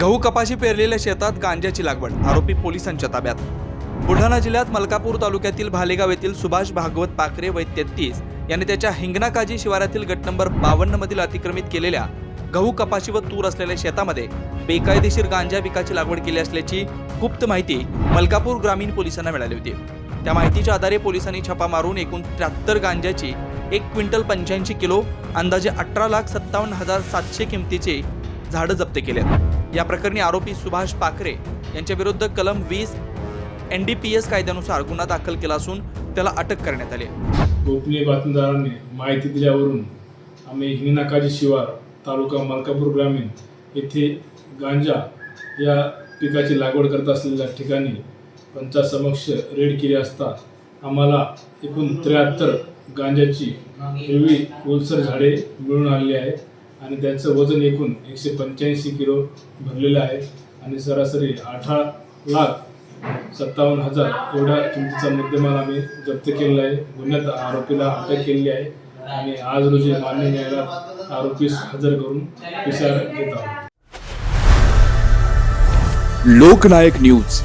गहू कपाशी पेरलेल्या शेतात गांजाची लागवड आरोपी पोलिसांच्या ताब्यात. बुलढाणा जिल्ह्यात मलकापूर तालुक्यातील भालेगाव येथील सुभाष भागवत पाखरे वय तेहतीस यांनी त्याच्या हिंगणाकाजी शिवारातील गट नंबर बावन्न मधील अतिक्रमित केलेल्या गहू कपाशी व तूर असलेल्या शेतामध्ये बेकायदेशीर गांजा पिकाची लागवड केली असल्याची गुप्त माहिती मलकापूर ग्रामीण पोलिसांना मिळाली होती. त्या माहितीच्या आधारे पोलिसांनी छापा मारून एकूण त्र्याहत्तर गांजाची एक क्विंटल पंच्याऐंशी किलो अंदाजे अठरा लाख सत्तावन्न हजार सातशे किमतीचे झाडं जप्त केलेत या प्रकरणी आरोपी सुभाष पाखरे यांच्या विरुद्ध कलम वीस एन डी पी एस कायद्यानुसार गुन्हा दाखल केला असून त्याला अटक करण्यात आली गोपनीय बातमीदारांनी माहिती दिल्यावरून आम्ही हिंगणाकाजी शिवार तालुका मलकापूर ग्रामीण येथे गांजा या पिकाची लागवड करत असलेल्या ठिकाणी पंचासमक्ष रेड केली असता आम्हाला एकूण त्र्याहत्तर गांजाची हिरवी ओलसर झाडे मिळून आलेली आहेत. आणि त्यांचं वजन एकूण एकशे पंच्याऐंशी किलो भरलेलं आहे. आणि सरासरी अठरा लाख सत्तावन्न हजार एवढ्या किमतीचा मुद्देमाल आम्ही जप्त केलेला आहे. गुन्ह्यात आरोपीला अटक केलेली आहे. आणि आज रोजी मान्य न्यायालयात आरोपीस हजर करून विचार घेत आहोत. लोकनायक न्यूज.